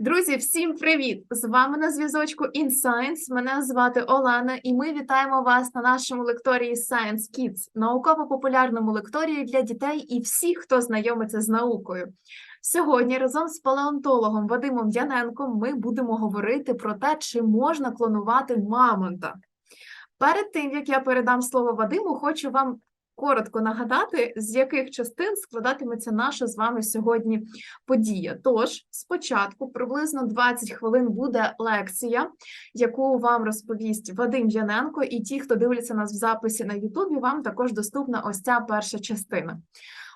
Друзі, всім привіт! З вами на зв'язочку InScience. Мене звати Олена, і ми вітаємо вас на нашому лекторії Science Kids, науково-популярному лекторії для дітей і всіх, хто знайомиться з наукою. Сьогодні разом з палеонтологом Вадимом Яненком ми будемо говорити про те, чи можна клонувати мамонта. Перед тим як я передам слово Вадиму, хочу вам коротко нагадати, з яких частин складатиметься наша з вами сьогодні подія. Тож, спочатку, приблизно 20 хвилин буде лекція, яку вам розповість Вадим Яненко, і ті, хто дивляться нас в записі на Ютубі, вам також доступна ось ця перша частина.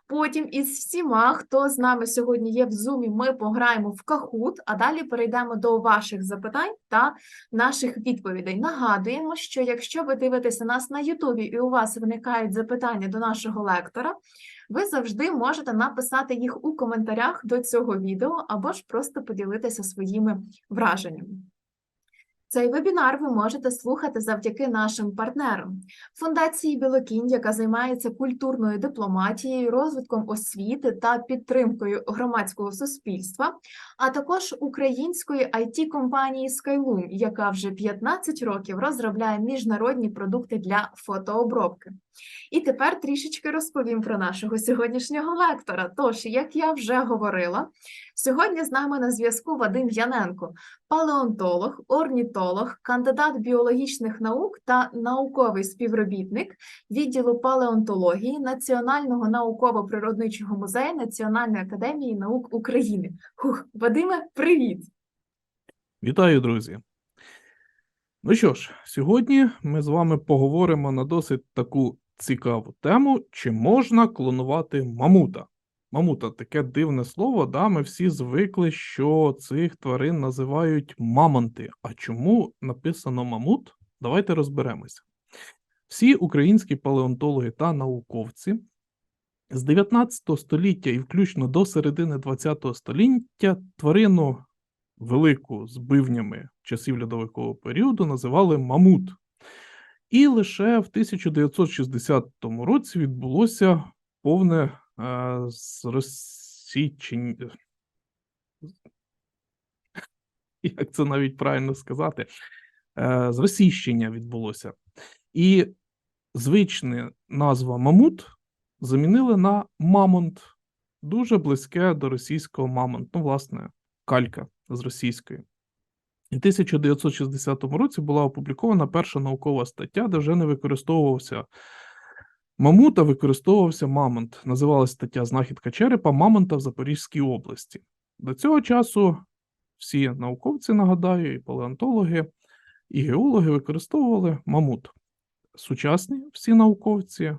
Потім із всіма, хто з нами сьогодні є в зумі, ми пограємо в кахут, а далі перейдемо до ваших запитань та наших відповідей. Нагадуємо, що якщо ви дивитеся нас на Ютубі і у вас виникають запитання до нашого лектора, ви завжди можете написати їх у коментарях до цього відео або ж просто поділитися своїми враженнями. Цей вебінар ви можете слухати завдяки нашим партнерам: Фундації Білокінь, яка займається культурною дипломатією, розвитком освіти та підтримкою громадського суспільства, а також української it компанії Skyloom, яка вже 15 років розробляє міжнародні продукти для фотообробки. І тепер трішечки розповім про нашого сьогоднішнього лектора. Тож, як я вже говорила, сьогодні з нами на зв'язку Вадим Яненко, палеонтолог, орнітолог, кандидат біологічних наук та науковий співробітник відділу палеонтології Національного науково-природничого музею Національної академії наук України. Хух, Вадиме, привіт! Вітаю, друзі! Ну що ж, сьогодні ми з вами поговоримо на досить таку цікаву тему: чи можна клонувати мамута? Мамута таке дивне слово, да, ми всі звикли, що цих тварин називають мамонти. А чому написано мамут? Давайте розберемося. Всі українські палеонтологи та науковці з 19 століття і включно до середини 20 століття тварину велику з бивнями часів льодовикового періоду називали мамут. І лише в 1960 році відбулося повне е, розсічення. Як це навіть правильно сказати? Е, зросійщення відбулося. І звична назва мамут замінили на мамонт, дуже близьке до російського мамонт. Ну, власне, калька з російської. У 1960 році була опублікована перша наукова стаття, де вже не використовувався мамут, а використовувався мамонт. Називалася стаття Знахідка черепа Мамонта в Запорізькій області. До цього часу всі науковці, нагадаю, і палеонтологи, і геологи використовували мамут. Сучасні всі науковці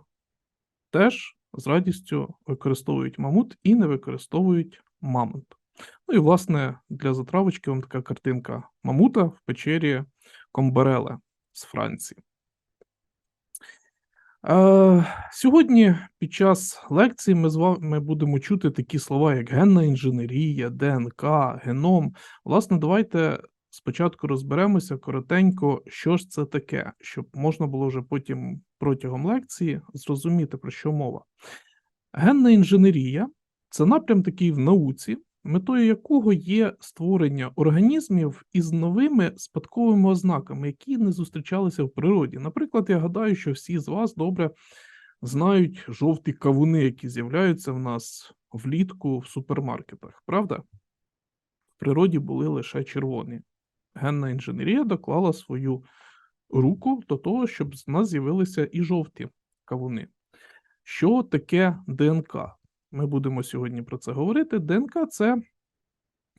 теж з радістю використовують мамут і не використовують мамонт. Ну і, власне, для затравочки вам така картинка мамута в печері Комбареле з Франції. Е, Сьогодні під час лекції ми з вами будемо чути такі слова, як генна інженерія, ДНК, геном. Власне, давайте спочатку розберемося коротенько, що ж це таке, щоб можна було вже потім протягом лекції зрозуміти, про що мова. Генна інженерія це напрям такий в науці, метою якого є створення організмів із новими спадковими ознаками, які не зустрічалися в природі. Наприклад, я гадаю, що всі з вас добре знають жовті кавуни, які з'являються в нас влітку в супермаркетах, правда? В природі були лише червоні. Генна інженерія доклала свою руку до того, щоб з нас з'явилися і жовті кавуни. Що таке ДНК? Ми будемо сьогодні про це говорити. ДНК це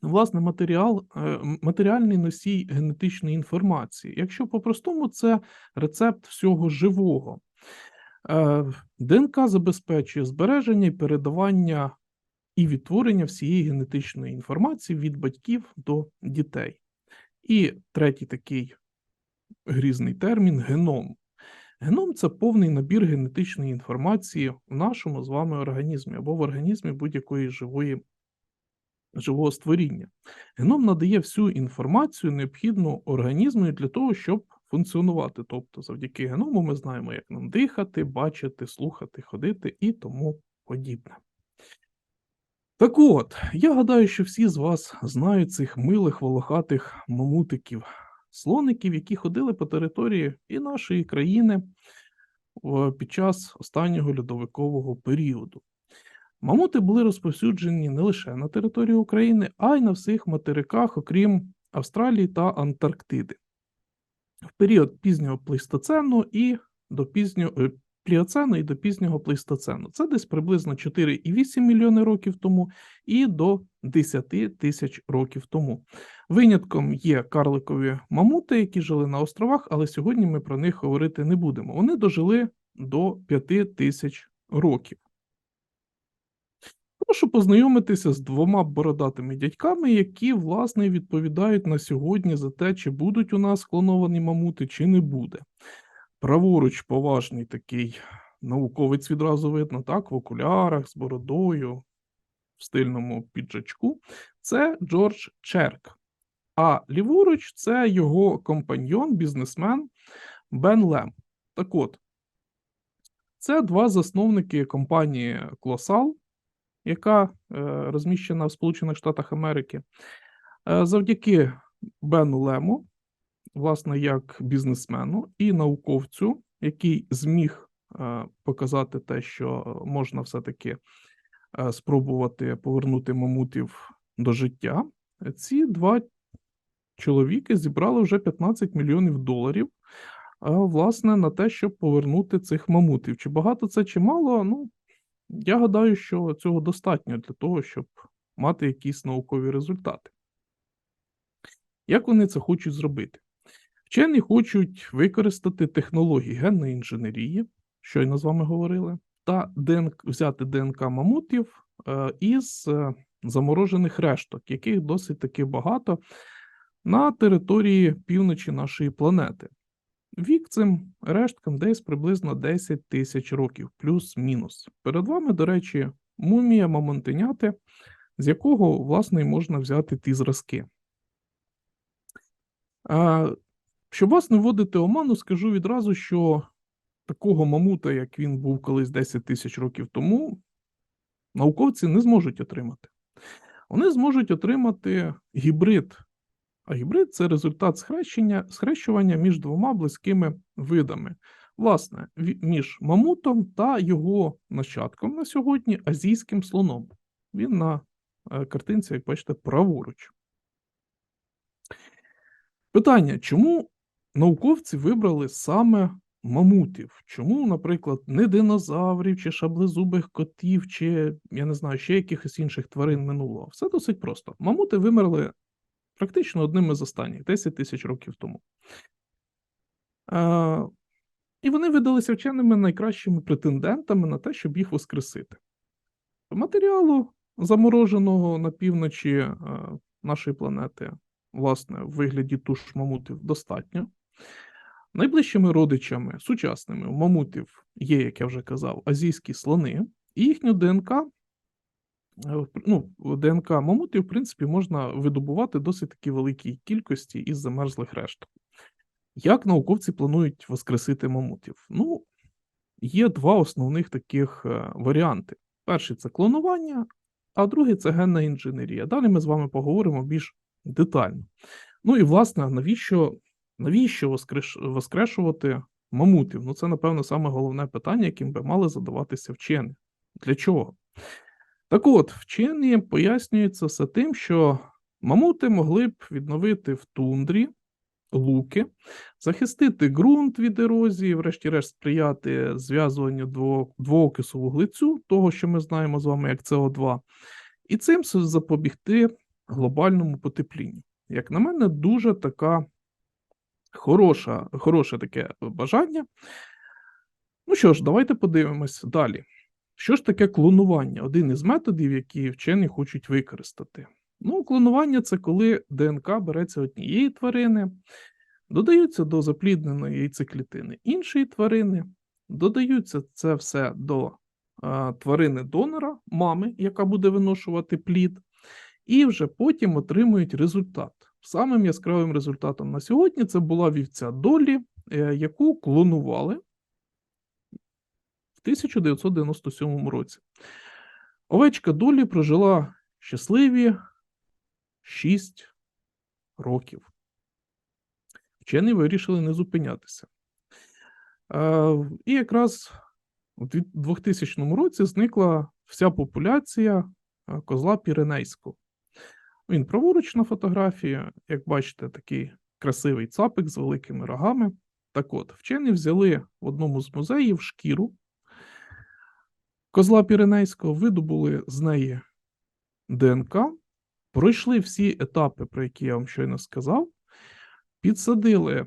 власне матеріал, е, матеріальний носій генетичної інформації. Якщо по-простому, це рецепт всього живого. Е, ДНК забезпечує збереження і передавання і відтворення всієї генетичної інформації від батьків до дітей. І третій такий грізний термін геном. Геном це повний набір генетичної інформації в нашому з вами організмі або в організмі будь-якої живої живого створіння. Геном надає всю інформацію, необхідну організму для того, щоб функціонувати. Тобто, завдяки геному ми знаємо, як нам дихати, бачити, слухати, ходити і тому подібне. Так от, я гадаю, що всі з вас знають цих милих волохатих мамутиків, слоників, які ходили по території і нашої країни під час останнього льодовикового періоду. Мамути були розповсюджені не лише на території України, а й на всіх материках, окрім Австралії та Антарктиди. В період пізнього плейстоцену і до пізнього е, пліоцену і до пізнього плейстоцену. Це десь приблизно 4,8 мільйони років тому і до 10 тисяч років тому. Винятком є карликові мамути, які жили на островах, але сьогодні ми про них говорити не будемо. Вони дожили до 5 тисяч років. Прошу познайомитися з двома бородатими дядьками, які, власне, відповідають на сьогодні за те, чи будуть у нас клоновані мамути, чи не буде. Праворуч поважний такий науковець відразу видно, так, в окулярах, з бородою, в стильному піджачку. Це Джордж Черк. А ліворуч це його компаньйон, бізнесмен Бен Лем. Так от, це два засновники компанії Клосал, яка е, розміщена в Сполучених Штатах Америки. Е, завдяки Бену Лему, власне, як бізнесмену і науковцю, який зміг е, показати те, що можна все-таки е, спробувати повернути мамутів до життя, ці два чоловіки зібрали вже 15 мільйонів доларів. е, Власне, на те, щоб повернути цих мамутів. Чи багато це, чи мало? Ну, я гадаю, що цього достатньо для того, щоб мати якісь наукові результати. Як вони це хочуть зробити? Вчені хочуть використати технології генної інженерії, щойно з вами говорили, та ДНК, взяти ДНК мамутів е, із е, заморожених решток, яких досить таки багато на території півночі нашої планети. Вік цим решткам десь приблизно 10 тисяч років, плюс-мінус. Перед вами, до речі, мумія мамонтеняти, з якого, власне, можна взяти ті зразки. Щоб вас не вводити оману, скажу відразу, що такого мамута, як він був колись 10 тисяч років тому, науковці не зможуть отримати. Вони зможуть отримати гібрид а гібрид це результат схрещення, схрещування між двома близькими видами. Власне, між мамутом та його нащадком на сьогодні азійським слоном. Він на е, картинці, як бачите, праворуч. Питання: чому науковці вибрали саме мамутів? Чому, наприклад, не динозаврів, чи шаблезубих котів, чи я не знаю, ще якихось інших тварин минулого? Все досить просто. Мамути вимерли практично одним із останніх 10 тисяч років тому. Е, і вони видалися вченими найкращими претендентами на те, щоб їх воскресити. Матеріалу, замороженого на півночі е, нашої планети, власне, в вигляді туш мамутів, достатньо. Найближчими родичами сучасними у мамутів є, як я вже казав, азійські слони, і їхню ДНК Е, ну, ДНК мамутів, в принципі, можна видобувати досить таки великій кількості із замерзлих решток. Як науковці планують воскресити мамутів? Ну, є два основних таких е, варіанти. Перший це клонування, а другий це генна інженерія. Далі ми з вами поговоримо більш детально. Ну і власне, навіщо, навіщо воскреш, воскрешувати мамутів? Ну, це, напевно, саме головне питання, яким би мали задаватися вчені. Для чого? Так от, вчені пояснюють це все тим, що мамути могли б відновити в тундрі луки, захистити ґрунт від ерозії, врешті-решт сприяти зв'язуванню дво- двоокису вуглецю, того, що ми знаємо з вами як СО2, і цим запобігти глобальному потеплінню. Як на мене, дуже така хороша, хороше таке бажання. Ну що ж, давайте подивимось далі. Що ж таке клонування? Один із методів, які вчені хочуть використати. Ну, клонування це коли ДНК береться однієї тварини, додаються до заплідненої яйцеклітини іншої тварини, додаються це все до а, тварини донора, мами, яка буде виношувати плід, і вже потім отримують результат. Самим яскравим результатом на сьогодні це була вівця Долі, е, яку клонували в 1997 році. Овечка Долі прожила щасливі 6 років. Вчені вирішили не зупинятися. Е, І якраз у 2000 році зникла вся популяція е, козла Піренейського. Він праворуч на фотографії, як бачите, такий красивий цапик з великими рогами. Так от, вчені взяли в одному з музеїв шкіру козла Піренейського, видобули з неї ДНК, пройшли всі етапи, про які я вам щойно сказав, підсадили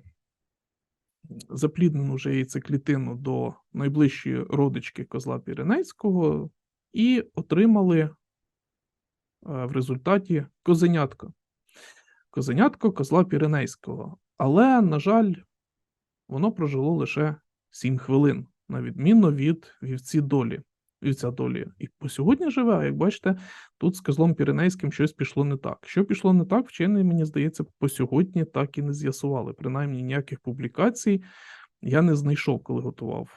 запліднену вже яйцеклітину до найближчої родички козла Піренейського і отримали в результаті козенятко. Козенятко козла Піренейського. Але, на жаль, воно прожило лише 7 хвилин, на відміну від вівці долі. Вівця долі і по сьогодні живе, а як бачите, тут з козлом Піренейським щось пішло не так. Що пішло не так, вчені, мені здається, по сьогодні так і не з'ясували. Принаймні ніяких публікацій я не знайшов, коли готував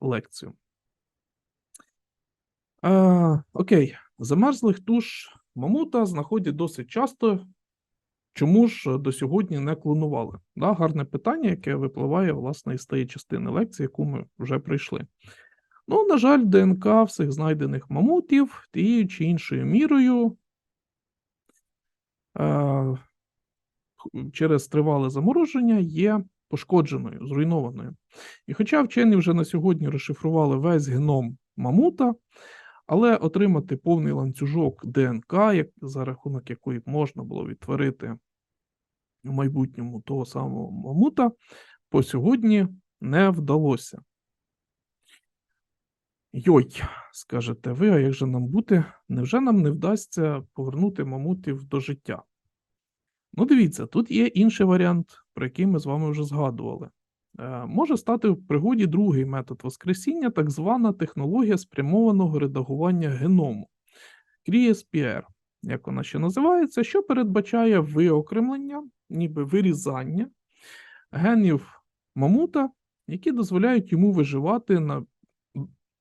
лекцію. А, окей, замерзлих туш мамута знаходять досить часто. Чому ж до сьогодні не клонували? Да, гарне питання, яке випливає, власне, із тієї частини лекції, яку ми вже пройшли. Ну, на жаль, ДНК всіх знайдених мамутів тією чи іншою мірою е, через тривале замороження є пошкодженою, зруйнованою. І хоча вчені вже на сьогодні розшифрували весь геном мамута, але отримати повний ланцюжок ДНК, як, за рахунок якої можна було відтворити в майбутньому того самого мамута, по сьогодні не вдалося. Йой, скажете ви, а як же нам бути? Невже нам не вдасться повернути мамутів до життя? Ну, дивіться, тут є інший варіант, про який ми з вами вже згадували. Е, може стати в пригоді другий метод воскресіння, так звана технологія спрямованого редагування геному CRISPR, як вона ще називається, що передбачає виокремлення, ніби вирізання генів мамута, які дозволяють йому виживати на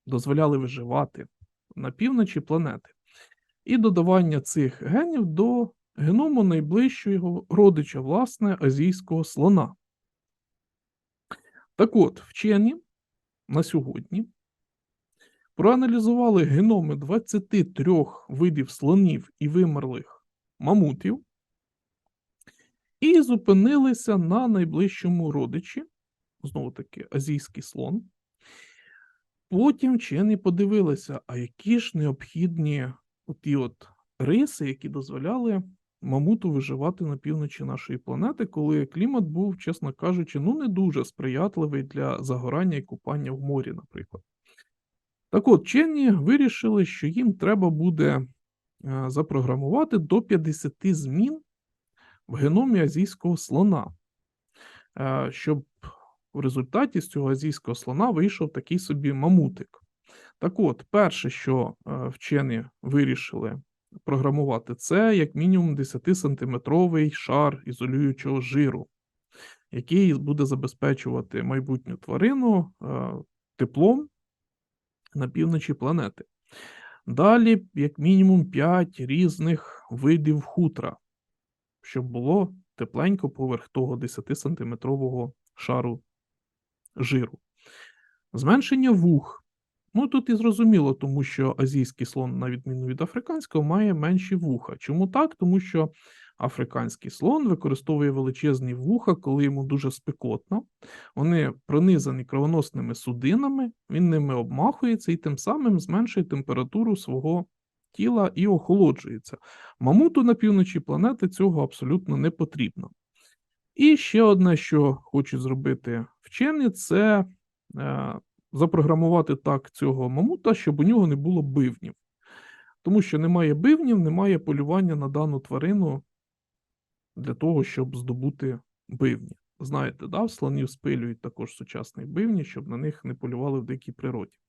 дозволяли виживати на півночі планети, і додавання цих генів до геному найближчого родича, власне, азійського слона. Так от, вчені на сьогодні проаналізували геноми 23 видів слонів і вимерлих мамутів і зупинилися на найближчому родичі, знову таки, азійський слон. Потім вчені подивилися, а які ж необхідні оті от риси, які дозволяли мамуту виживати на півночі нашої планети, коли клімат був, чесно кажучи, ну не дуже сприятливий для загорання і купання в морі, наприклад. Так от, вчені вирішили, що їм треба буде е, запрограмувати до 50 змін в геномі азійського слона, е, щоб в результаті з цього азійського слона вийшов такий собі мамутик. Так от, перше, що е, вчені вирішили програмувати, це як мінімум 10-сантиметровий шар ізолюючого жиру, який буде забезпечувати майбутню тварину е, теплом на півночі планети. Далі, як мінімум, 5 різних видів хутра, щоб було тепленько поверх того 10-сантиметрового шару жиру. Зменшення вух. Ну тут і зрозуміло, тому що азійський слон, на відміну від африканського, має менші вуха. Чому так? Тому що африканський слон використовує величезні вуха, коли йому дуже спекотно. Вони пронизані кровоносними судинами, він ними обмахується і тим самим зменшує температуру свого тіла і охолоджується. Мамуту на півночі планети цього абсолютно не потрібно. І ще одне, що хочуть зробити вчені, це е, запрограмувати так цього мамута, щоб у нього не було бивнів. Тому що немає бивнів, немає полювання на дану тварину для того, щоб здобути бивні. Знаєте, да, слонів спилюють також сучасні бивні, щоб на них не полювали в дикій природі.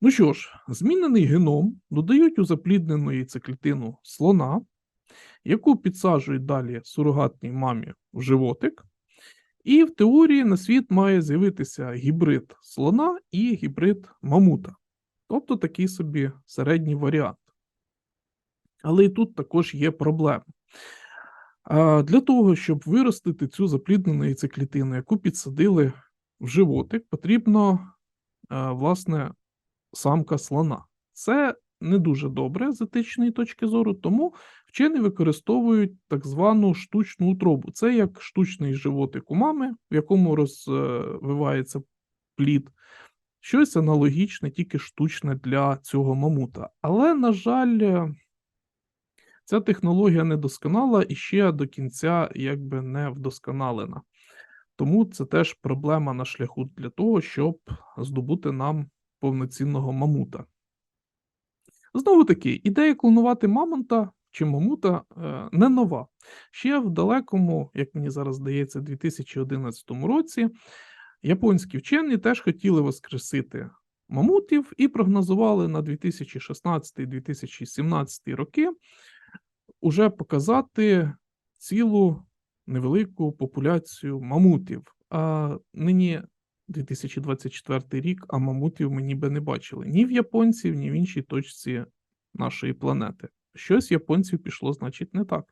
Ну що ж, змінений геном додають у запліднену яйцеклітину слона, яку підсаджують далі сурогатній мамі в животик. І в теорії на світ має з'явитися гібрид слона і гібрид мамута. Тобто такий собі середній варіант. Але і тут також є проблема. Для того, щоб виростити цю запліднену яйцеклітину, яку підсадили в животик, потрібно, власне, самка слона. Це не дуже добре з етичної точки зору, тому вчені використовують так звану штучну утробу. Це як штучний животик у мами, в якому розвивається плід. Щось аналогічне, тільки штучне для цього мамута. Але, на жаль, е, ця технологія недосконала і ще до кінця якби не вдосконалена. Тому це теж проблема на шляху для того, щоб здобути нам повноцінного мамута. Знову таки, ідея клонувати мамонта чи мамута е, не нова. Ще в далекому, як мені зараз здається, 2011 році японські вчені теж хотіли воскресити мамутів і прогнозували на 2016-2017 роки уже показати цілу невелику популяцію мамутів. А нині 2024 рік, а мамутів ми ніби не бачили ні в японців, ні в іншій точці нашої планети. Щось японців пішло, значить, не так.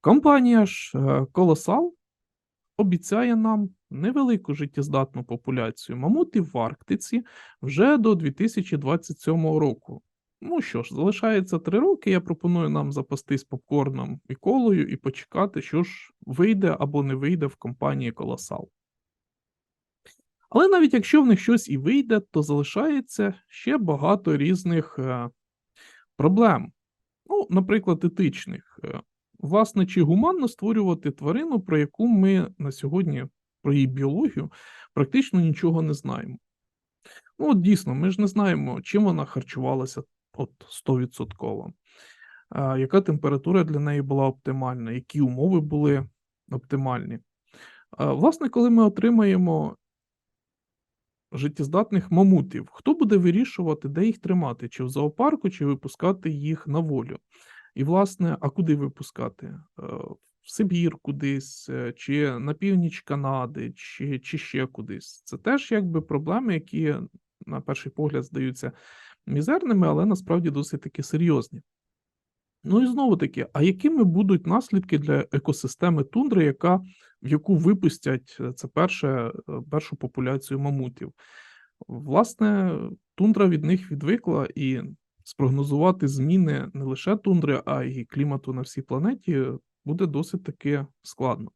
Компанія ж е, Colossal обіцяє нам невелику життєздатну популяцію мамутів в Арктиці вже до 2027 року. Ну що ж, залишається три роки. Я пропоную нам запастись попкорном і колою і почекати, що ж вийде або не вийде в компанії Colossal. Але навіть якщо в них щось і вийде, то залишається ще багато різних е, проблем. Ну, наприклад, етичних. Е, Власне, чи гуманно створювати тварину, про яку ми на сьогодні, про її біологію, практично нічого не знаємо. Ну, от дійсно, ми ж не знаємо, чим вона харчувалася от 100%, яка температура для неї була оптимальна, які умови були оптимальні. Власне, коли ми отримаємо життєздатних мамутів, хто буде вирішувати, де їх тримати, чи в зоопарку, чи випускати їх на волю? І, власне, а куди випускати? Е, В Сибір кудись, е, чи на північ Канади, чи, чи ще кудись. Це теж якби проблеми, які на перший погляд здаються мізерними, але насправді досить таки серйозні. Ну і знову таки, а якими будуть наслідки для екосистеми тундри, яка, в яку випустять е, це перше, е, першу популяцію мамутів? Власне, тундра від них відвикла, і спрогнозувати зміни не лише тундри, а й клімату на всій планеті буде досить таки складно.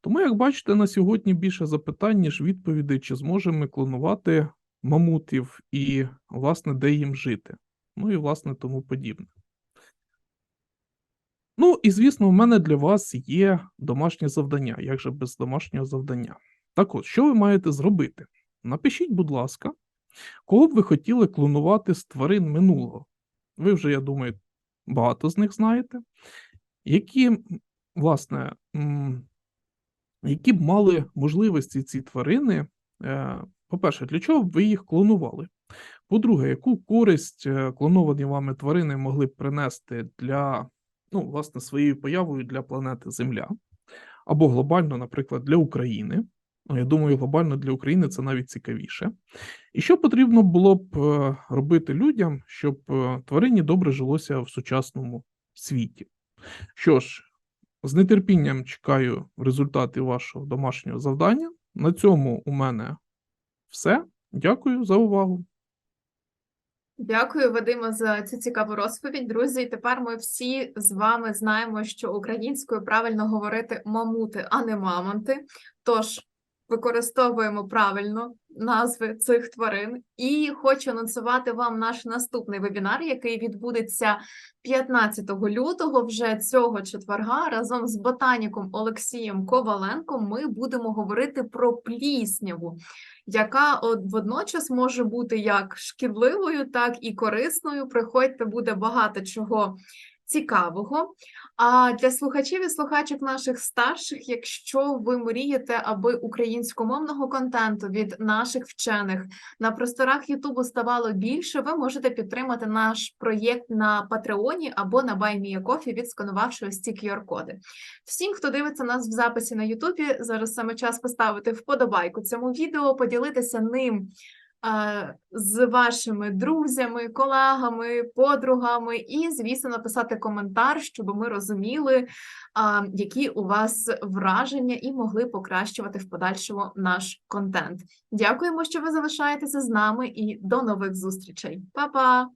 Тому, як бачите, на сьогодні більше запитань, ніж відповідей, чи зможемо ми клонувати мамутів і, власне, де їм жити. Ну і, власне, тому подібне. Ну, і звісно, в мене для вас є домашнє завдання. Як же без домашнього завдання? Так от, що ви маєте зробити? Напишіть, будь ласка, кого б ви хотіли клонувати з тварин минулого. Ви вже, я думаю, багато з них знаєте. Які, власне, які б мали можливості ці тварини, е, по-перше, для чого б ви їх клонували? По-друге, яку користь е, клоновані вами тварини могли б принести для, ну, власне, своєю появою для планети Земля, або глобально, наприклад, для України. Ну, я думаю, глобально для України це навіть цікавіше. І що потрібно було б е, робити людям, щоб е, тварині добре жилося в сучасному світі? Що ж, з нетерпінням чекаю результати вашого домашнього завдання. На цьому у мене все. Дякую за увагу. Дякую, Вадима, за цю цікаву розповідь. Друзі, тепер ми всі з вами знаємо, що українською правильно говорити мамути, а не мамонти. Тож використовуємо правильно назви цих тварин. І хочу анонсувати вам наш наступний вебінар, який відбудеться 15 лютого, вже цього четверга, разом з ботаніком Олексієм Коваленком. Ми будемо говорити про плісняву яка водночас може бути як шкідливою, так і корисною. Приходьте, буде багато чого цікавого. А для слухачів і слухачок наших старших, якщо ви мрієте, аби українськомовного контенту від наших вчених на просторах Ютубу ставало більше, ви можете підтримати наш проєкт на Патреоні або на BuyMeACoffee, відсканувавши ось ці QR-коди. Всім, хто дивиться нас в записі на Ютубі, зараз саме час поставити вподобайку цьому відео, поділитися ним з вашими друзями, колегами, подругами, і, звісно, написати коментар, щоб ми розуміли, які у вас враження і могли покращувати в подальшому наш контент. Дякуємо, що ви залишаєтеся з нами, і до нових зустрічей. Па-па!